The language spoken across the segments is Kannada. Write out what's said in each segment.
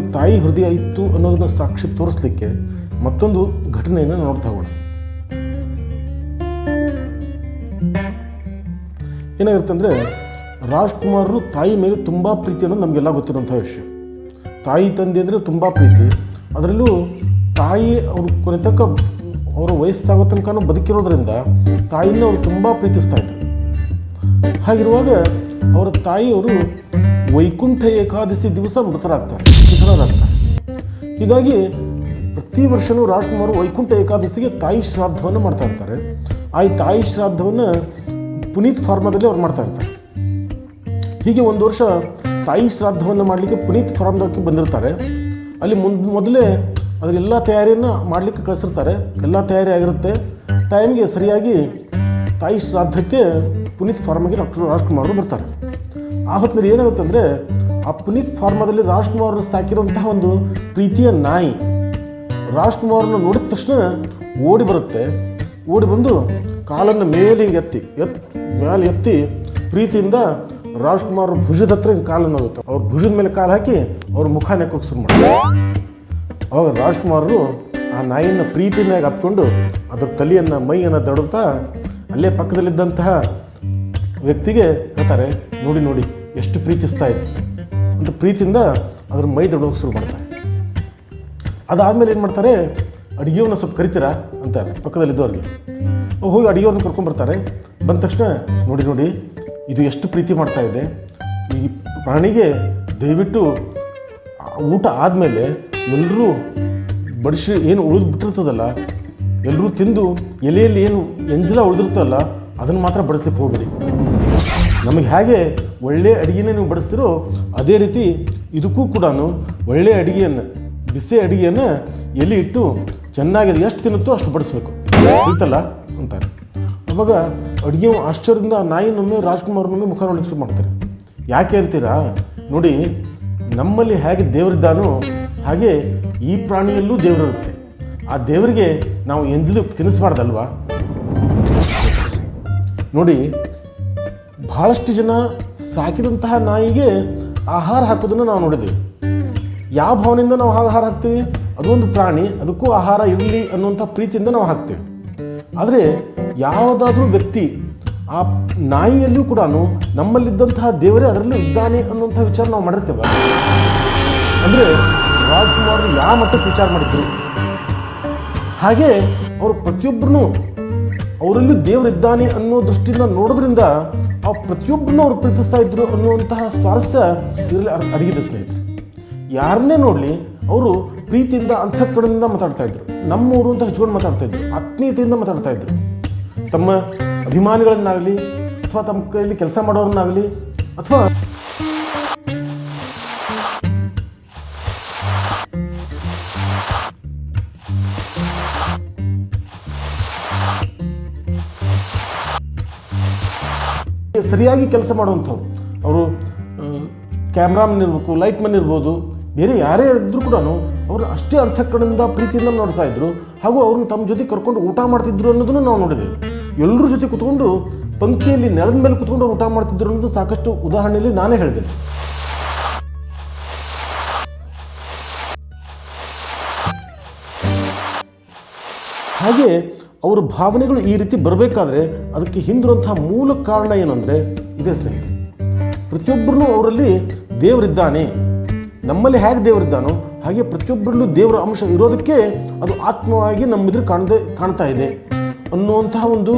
ತಾಯಿ ಹೃದಯ ಇತ್ತು ಅನ್ನೋದನ್ನ ಸಾಕ್ಷಿ ತೋರಿಸ್ಲಿಕ್ಕೆ ಮತ್ತೊಂದು ಘಟನೆಯನ್ನು ನೋಡ್ತಾ ಹೋಗೋಣ. ಏನಾಗಿರುತ್ತೆ ಅಂದರೆ, ರಾಜ್ಕುಮಾರರು ತಾಯಿ ಮೇಲೆ ತುಂಬ ಪ್ರೀತಿ ಅನ್ನೋದು ನಮಗೆಲ್ಲ ಗೊತ್ತಿರೋಂಥ ವಿಷಯ. ತಾಯಿ ತಂದೆ ಅಂದರೆ ತುಂಬ ಪ್ರೀತಿ. ಅದರಲ್ಲೂ ತಾಯಿ ಅವರು ಕೊನೆ ತನಕ ಅವರ ವಯಸ್ಸಾಗೋ ತನಕನೂ ಬದುಕಿರೋದ್ರಿಂದ ತಾಯಿನ ಅವರು ತುಂಬ ಪ್ರೀತಿಸ್ತಾ ಇದ್ದರು ಹಾಗಿರುವಾಗ ಅವರ ತಾಯಿಯವರು ವೈಕುಂಠ ಏಕಾದಶಿ ದಿವಸ ಮೃತರಾಗ್ತಾರೆ ಮೃತರಾಗ್ತಾರೆ. ಹೀಗಾಗಿ ಪ್ರತಿ ವರ್ಷವೂ ರಾಜ್ಕುಮಾರ್ ವೈಕುಂಠ ಏಕಾದಶಿಗೆ ತಾಯಿ ಶ್ರಾದ್ದವನ್ನು ಮಾಡ್ತಾ ಇರ್ತಾರೆ. ಆ ತಾಯಿ ಶ್ರಾದ್ದವನ್ನು ಪುನೀತ್ ಫಾರ್ಮದಲ್ಲಿ ಅವ್ರು ಮಾಡ್ತಾ ಇರ್ತಾರೆ. ಹೀಗೆ ಒಂದು ವರ್ಷ ತಾಯಿ ಶ್ರಾದ್ದವನ್ನು ಮಾಡಲಿಕ್ಕೆ ಪುನೀತ್ ಫಾರ್ಮ್ದಕ್ಕೆ ಬಂದಿರ್ತಾರೆ. ಅಲ್ಲಿ ಮುಂದ್ ಮೊದಲೇ ಅದರೆಲ್ಲ ತಯಾರಿಯನ್ನು ಮಾಡಲಿಕ್ಕೆ ಕಳಿಸಿರ್ತಾರೆ. ಎಲ್ಲ ತಯಾರಿ ಆಗಿರುತ್ತೆ. ಟೈಮ್ಗೆ ಸರಿಯಾಗಿ ತಾಯಿ ಶ್ರಾದ್ದಕ್ಕೆ ಪುನೀತ್ ಫಾರ್ಮಗೆ ಡಾಕ್ಟರ್ ರಾಜ್ಕುಮಾರ್ ಬರ್ತಾರೆ. ಆ ಹೊತ್ತಿನಲ್ಲಿ ಏನಾಗುತ್ತೆ ಅಂದರೆ, ಆ ಪುನೀತ್ ಫಾರ್ಮಾದಲ್ಲಿ ರಾಜ್ಕುಮಾರ್ ಸಾಕಿರುವಂತಹ ಒಂದು ಪ್ರೀತಿಯ ನಾಯಿ, ರಾಜ್ಕುಮಾರ್ನ ನೋಡಿದ ತಕ್ಷಣ ಓಡಿ ಬರುತ್ತೆ. ಓಡಿ ಬಂದು ಕಾಲನ್ನು ಮೇಲೆ ಹಿಂಗೆ ಎತ್ತಿ, ಎತ್, ಮೇಲೆ ಎತ್ತಿ ಪ್ರೀತಿಯಿಂದ ರಾಜ್ಕುಮಾರ್ ಭುಜದ ಹತ್ರ ಹಿಂಗೆ ಕಾಲನ್ನು ಹೋಗುತ್ತೆ. ಅವ್ರ ಭುಜದ ಮೇಲೆ ಕಾಲು ಹಾಕಿ ಅವ್ರ ಮುಖ ನೆಕ್ಕೋಕೆ ಶುರು ಮಾಡ್ತಾರೆ. ಅವಾಗ ರಾಜ್ಕುಮಾರರು ಆ ನಾಯಿಯನ್ನು ಪ್ರೀತಿಯಿಂದ ಹಾಕ್ಕೊಂಡು ಅದರ ತಲೆಯನ್ನು, ಮೈಯನ್ನು ದಡುತ್ತಾ ಅಲ್ಲೇ ಪಕ್ಕದಲ್ಲಿದ್ದಂತಹ ವ್ಯಕ್ತಿಗೆ ಹೇಳ್ತಾರೆ, ನೋಡಿ ನೋಡಿ ಎಷ್ಟು ಪ್ರೀತಿಸ್ತಾ ಇದೆ ಅಂತ ಪ್ರೀತಿಯಿಂದ ಅದ್ರ ಮೈ ದೊಡ್ಡೋಗಿ ಶುರು ಮಾಡ್ತಾರೆ. ಅದಾದಮೇಲೆ ಏನು ಮಾಡ್ತಾರೆ? ಅಡುಗೆಯವನ್ನ ಸ್ವಲ್ಪ ಕರಿತೀರಾ ಅಂತಾರೆ ಪಕ್ಕದಲ್ಲಿದ್ದವ್ರಿಗೆ ಹೋಗಿ ಅಡುಗೆಯವ್ರನ್ನ ಕರ್ಕೊಂಡ್ಬರ್ತಾರೆ ಬಂದ ತಕ್ಷಣ ನೋಡಿ ನೋಡಿ, ಇದು ಎಷ್ಟು ಪ್ರೀತಿ ಮಾಡ್ತಾ ಇದೆ. ಈ ಪ್ರಾಣಿಗೆ ದಯವಿಟ್ಟು ಊಟ ಆದಮೇಲೆ ಎಲ್ಲರೂ ಬಡಿಸಿ ಏನು ಉಳಿದು ಬಿಟ್ಟಿರ್ತದಲ್ಲ ಎಲ್ಲರೂ ತಿಂದು ಎಲೆಯಲ್ಲಿ ಏನು ಎಂಜಲ ಉಳಿದಿರ್ತದಲ್ಲ, ಅದನ್ನು ಮಾತ್ರ ಬಡಿಸಲಿಕ್ಕೆ ಹೋಗ್ಬೇಡಿ. ನಮಗೆ ಹೇಗೆ ಒಳ್ಳೆಯ ಅಡುಗೆನೇ ನೀವು ಬಡಿಸ್ತೀರೋ ಅದೇ ರೀತಿ ಇದಕ್ಕೂ ಕೂಡ ಒಳ್ಳೆಯ ಅಡುಗೆಯನ್ನು, ಬಿಸಿ ಅಡುಗೆಯನ್ನು ಎಲ್ಲಿ ಇಟ್ಟು ಚೆನ್ನಾಗಿ ಅದು ಎಷ್ಟು ತಿನ್ನುತ್ತೋ ಅಷ್ಟು ಬಡಿಸ್ಬೇಕು. ಅಂತಲ್ಲ ಅಂತಾರೆ. ಅವಾಗ ಅಡುಗೆ ಆಶ್ಚರ್ಯದಿಂದ ನಾಯಿನೊಮ್ಮೆ, ರಾಜ್ಕುಮಾರ್ನೊಮ್ಮೆ ಮುಖ ನೋಡಲಿಕ್ಕೆ ಶುರು ಮಾಡ್ತಾರೆ. ಯಾಕೆ ಅಂತೀರಾ? ನೋಡಿ, ನಮ್ಮಲ್ಲಿ ಹೇಗೆ ದೇವರಿದ್ದಾನೋ ಹಾಗೆ ಈ ಪ್ರಾಣಿಯಲ್ಲೂ ದೇವರಿರುತ್ತೆ. ಆ ದೇವರಿಗೆ ನಾವು ಎಂಜಲು ತಿನ್ನಿಸ್ಬಾರ್ದಲ್ವಾ? ನೋಡಿ ಬಹಳಷ್ಟು ಜನ ಸಾಕಿದಂತಹ ನಾಯಿಗೆ ಆಹಾರ ಹಾಕೋದನ್ನು ನಾವು ನೋಡಿದ್ದೀವಿ. ಯಾವ ಭಾವನೆಯಿಂದ ನಾವು ಆಹಾರ ಹಾಕ್ತೀವಿ? ಅದೊಂದು ಪ್ರಾಣಿ, ಅದಕ್ಕೂ ಆಹಾರ ಇರಲಿ ಅನ್ನುವಂಥ ಪ್ರೀತಿಯಿಂದ ನಾವು ಹಾಕ್ತೇವೆ. ಆದರೆ ಯಾವುದಾದ್ರೂ ವ್ಯಕ್ತಿ ಆ ನಾಯಿಯಲ್ಲೂ ಕೂಡ ನಮ್ಮಲ್ಲಿದ್ದಂತಹ ದೇವರೇ ಅದರಲ್ಲೂ ಇದ್ದಾನೆ ಅನ್ನುವಂಥ ವಿಚಾರ ನಾವು ಮಾಡಿರ್ತೇವೆ. ಅಂದರೆ ರಾಜ್ಕುಮಾರ್ ಯಾವ ಮಟ್ಟಕ್ಕೆ ವಿಚಾರ ಮಾಡಿದ್ರು? ಹಾಗೆ ಅವರು ಪ್ರತಿಯೊಬ್ಬರೂ ಅವರಲ್ಲೂ ದೇವರಿದ್ದಾನೆ ಅನ್ನೋ ದೃಷ್ಟಿಯಿಂದ ನೋಡೋದ್ರಿಂದ ಆ ಪ್ರತಿಯೊಬ್ಬರನ್ನೂ ಅವ್ರು ಪ್ರೀತಿಸ್ತಾ ಇದ್ರು ಅನ್ನುವಂತಹ ಸ್ವಾರಸ್ಯ ಇದರಲ್ಲಿ ಅಡ- ಅಡಗಿದೆ ಸ್ನೇಹಿತರೆ. ಯಾರನ್ನೇ ನೋಡಲಿ, ಅವರು ಪ್ರೀತಿಯಿಂದ ಅಂತಃಕರಣದಿಂದ ಮಾತಾಡ್ತಾ ಇದ್ರು. ನಮ್ಮೂರು ಅಂತ ಹಚ್ಕೊಂಡು ಮಾತಾಡ್ತಾ ಇದ್ರು. ಆತ್ಮೀಯತೆಯಿಂದ ಮಾತಾಡ್ತಾ ಇದ್ರು. ತಮ್ಮ ಅಭಿಮಾನಿಗಳನ್ನಾಗಲಿ, ಅಥವಾ ತಮ್ಮ ಕೈಯಲ್ಲಿ ಕೆಲಸ ಮಾಡೋರನ್ನಾಗಲಿ, ಅಥವಾ ಸರಿಯಾಗಿ ಕೆಲಸ ಮಾಡುವಂಥವ್ರು. ಅವರು ಕ್ಯಾಮ್ರಾಮನ್ ಇರಬೇಕು ಲೈಟ್ ಮನ್ ಇರ್ಬೋದು, ಬೇರೆ ಯಾರೇ ಇದ್ದರೂ ಕೂಡ ಅವರು ಅಷ್ಟೇ ಅಂತಃಕರಣದಿಂದ ಪ್ರೀತಿಯಿಂದ ನೋಡ್ತಾ ಇದ್ರು. ಹಾಗೂ ಅವ್ರನ್ನ ತಮ್ಮ ಜೊತೆ ಕರ್ಕೊಂಡು ಊಟ ಮಾಡ್ತಿದ್ರು ಅನ್ನೋದನ್ನು ನಾವು ನೋಡಿದ್ದೇವೆ. ಎಲ್ಲರ ಜೊತೆ ಕುತ್ಕೊಂಡು ಪಂಕ್ತಿಯಲ್ಲಿ ನೆಲದ ಮೇಲೆ ಕುತ್ಕೊಂಡು ಊಟ ಮಾಡ್ತಿದ್ರು ಅನ್ನೋದು ಸಾಕಷ್ಟು ಉದಾಹರಣೆಯಲ್ಲಿ ನಾನೇ ಹೇಳಿದೆ. ಹಾಗೆ ಅವರ ಭಾವನೆಗಳು ಈ ರೀತಿ ಬರಬೇಕಾದ್ರೆ ಅದಕ್ಕೆ ಹಿಂದಿರುವಂತಹ ಮೂಲ ಕಾರಣ ಏನಂದರೆ ಇದೇ ಸ್ನೇಹಿತರೆ. ಪ್ರತಿಯೊಬ್ಬರೂ ಅವರಲ್ಲಿ ದೇವರಿದ್ದಾನೆ. ನಮ್ಮಲ್ಲಿ ಹೇಗೆ ದೇವರಿದ್ದಾನೋ ಹಾಗೆ ಪ್ರತಿಯೊಬ್ಬರಲ್ಲೂ ದೇವರ ಅಂಶ ಇರೋದಕ್ಕೆ ಅದು ಆತ್ಮವಾಗಿ ನಮ್ಮೆದುರು ಕಾಣದೆ, ಕಾಣ್ತಾ ಇದೆ ಅನ್ನುವಂತಹ ಒಂದು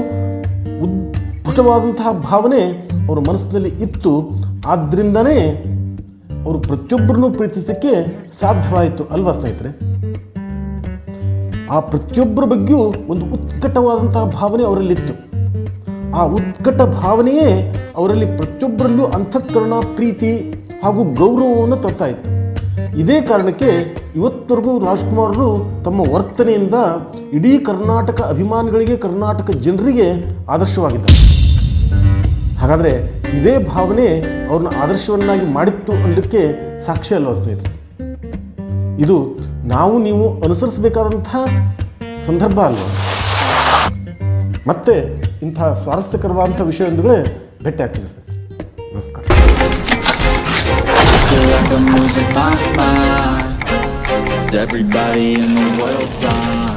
ಉದ್ಭುತವಾದಂತಹ ಭಾವನೆ ಅವರ ಮನಸ್ಸಿನಲ್ಲಿ ಇತ್ತು. ಆದ್ದರಿಂದನೇ ಅವರು ಪ್ರತಿಯೊಬ್ಬರನ್ನೂ ಪ್ರೀತಿಸೋಕ್ಕೆ ಸಾಧ್ಯವಾಯಿತು ಅಲ್ವಾ ಸ್ನೇಹಿತರೆ? ಆ ಪ್ರತಿಯೊಬ್ಬರ ಬಗ್ಗೆಯೂ ಒಂದು ಉತ್ಕಟವಾದಂತಹ ಭಾವನೆ ಅವರಲ್ಲಿತ್ತು. ಆ ಉತ್ಕಟ ಭಾವನೆಯೇ ಅವರಲ್ಲಿ ಪ್ರತಿಯೊಬ್ಬರಲ್ಲೂ ಅಂತಃಕರಣ, ಪ್ರೀತಿ ಹಾಗೂ ಗೌರವವನ್ನು ತರ್ತಾ ಇತ್ತು. ಇದೇ ಕಾರಣಕ್ಕೆ ಇವತ್ತವರೆಗೂ ರಾಜ್ಕುಮಾರರು ತಮ್ಮ ವರ್ತನೆಯಿಂದ ಇಡೀ ಕರ್ನಾಟಕ ಅಭಿಮಾನಿಗಳಿಗೆ, ಕರ್ನಾಟಕ ಜನರಿಗೆ ಆದರ್ಶವಾಗಿದ್ದಾರೆ. ಹಾಗಾದರೆ ಇದೇ ಭಾವನೆ ಅವ್ರನ್ನ ಆದರ್ಶವನ್ನಾಗಿ ಮಾಡಿತ್ತು ಅನ್ನೋದಕ್ಕೆ ಸಾಕ್ಷಿ ಅಲ್ವಾ ಇದು ನಾವು ನೀವು ಅನುಸರಿಸಬೇಕಾದಂಥ ಸಂದರ್ಭ ಅಲ್ವ? ಮತ್ತೆ ಇಂಥ ಸ್ವಾರಸ್ಯಕರವಾದಂಥ ವಿಷಯದೊಂದಿಗೆ ಭೇಟಿ ಆಗ್ತೀವಿ ಸ್ನೇಹಿತರೆ ನಮಸ್ಕಾರ. Everybody in the world?